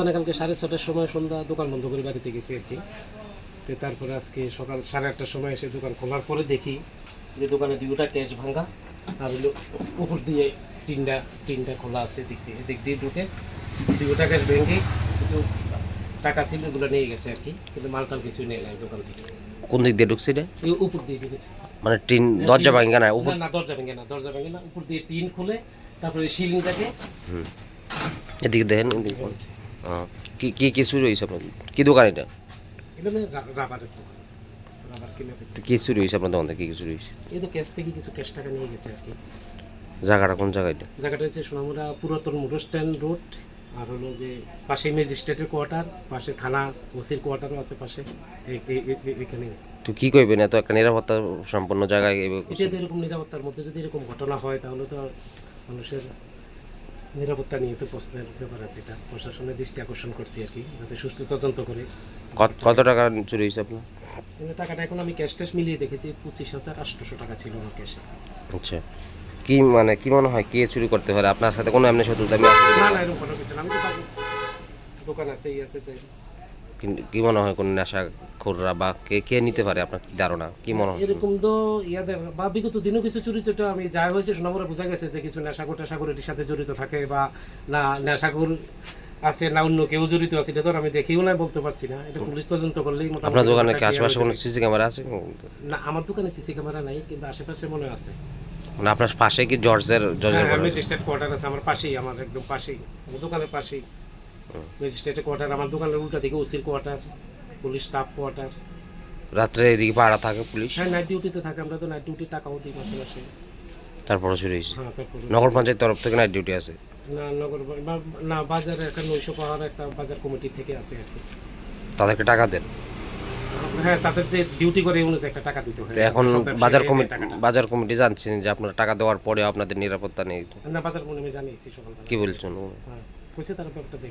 দোকানে কালকে সাড়ে ছটার সময় সন্ধ্যা দোকান বন্ধ করে বাড়িতে গেছি আর কি। তো তারপরে আজকে সকাল সাড়ে আটটার সময় এসে দোকান খোলার পরে দেখি যে দোকানে দুটা ক্যাশ ভাঙা আর হলো উপর দিয়ে টিনটা টিনটা খোলা আছে দিক দিয়ে। দিক দিয়ে ঢুকে দুটা ক্যাশ ভেঙে কিছু টাকা ছিল ওগুলো নিয়ে গেছে আর কি। কিন্তু মালটাল কিছুই নেই নাই দোকান থেকে। কোন দিক দিয়ে ঢুকছে এটা? এই উপর দিয়ে ঢুকেছে। মানে টিন দরজা ভাঙা না উপর? না দরজা ভেঙে না দরজা ভেঙে না। উপর দিয়ে টিন খুলে তারপরে সিলিংটাকে হুম। এদিকে দেখেন। এদিকে। কি কি কি চুরি হয়েছে আপনার? কি দোকান এটা? মানে কি চুরি হয়েছে আপনার দোকান থেকে? কি এই তো ক্যাশ থেকে কিছু ক্যাশ টাকা নিয়ে গেছে আর কি জায়গাটা কোন জায়গায় জায়গাটা হচ্ছে সোনামুড়া পুরাতন মোটর স্ট্যান্ড রোড আর হলো যে পাশে ম্যাজিস্ট্রেটের কোয়ার্টার পাশে থানা ওসির কোয়ার্টারও আছে পাশে। এখানে। তো কি করবেন এত একটা নিরাপত্তা সম্পন্ন জায়গায় যদি এরকম নিরাপত্তার মধ্যে যদি এরকম ঘটনা হয় তাহলে তো মানুষের নিরাপত্তা নিয়ে তো প্রশ্নের ব্যাপার আছে এটা প্রশাসনের দৃষ্টি আকর্ষণ করছি আর কি যাতে সুস্থ তদন্ত করে। কত টাকা চুরি হয়েছে আপনার? টাকাটা এখন আমি ক্যাশ ট্যাশ মিলিয়ে দেখেছি পঁচিশ হাজার আটশোশো টাকা ছিল আমার ক্যাশে আচ্ছা। কি মানে কি মনে হয় কে চুরি করতে পারে? আপনার সাথে কোনো এমনি শত্রুতা আমি আছে না না এরকম কোনো কিছু না আমি তো দোকান আছে ইয়াতে চাই কি মনে হয় কোন নেশা খোররা বা কে কে নিতে পারে আপনার কি ধারণা? কি মনে হয়? এরকম তো ইয়াদের বা বিগত দিনও কিছু চুরি চোটা আমি যা হয়েছে সোনামরে বোঝা গেছে যে কিছু নেশাখোর টেশাখোর এটির সাথে জড়িত থাকে বা না নেশাখোর আছে না অন্য কেউ জড়িত আছে এটা তো আমি দেখিও না বলতে পারছি না। এটা পুলিশ তদন্ত করলেই আপনার দোকানে কি আশেপাশে কোনো সিসি ক্যামেরা আছে? না আমার দোকানে সিসি ক্যামেরা নাই কিন্তু আশেপাশে মনে আছে। মানে আপনার পাশে কি জর্জের জর্জের ঘর আছে? কোয়ার্টার আছে আমার পাশেই আমার একদম পাশেই দোকানের পাশেই। ম্যাজিস্ট্রেটের কোয়ার্টার আমার দোকানের উল্টা দিকে ওসির কোয়ার্টার পুলিশ স্টাফ কোয়ার্টার রাত্রে এদিকে পাহারা থাকে পুলিশ? হ্যাঁ নাইট ডিউটিতে থাকে আমরা তো নাইট ডিউটি টাকাও দিই মাসে মাসে। তারপরে শুরু হয়েছে? হ্যাঁ তারপরে নগর পঞ্চায়েত তরফ থেকে নাইট ডিউটি আছে? না নগর বা- না বাজারে একটা নৈশ পাহাড় একটা বাজার কমিটি থেকে আছে আর কি। তাদেরকে টাকা দেন? হ্যাঁ তাদের যে ডিউটি করে অনুযায়ী একটা টাকা দিতে হয়। তো এখন সব ব্যবসায়ী বাজার এই কমিটি টাকাটা। বাজার কমিটি জানছেন যে আপনার টাকা দেওয়ার পরেও আপনাদের নিরাপত্তা নেই। না বাজার কমিটি আমি জানিয়েছি সকালবেলা। কি বলছেন? হ্যাঁ কইছে তারা ব্যাপারটা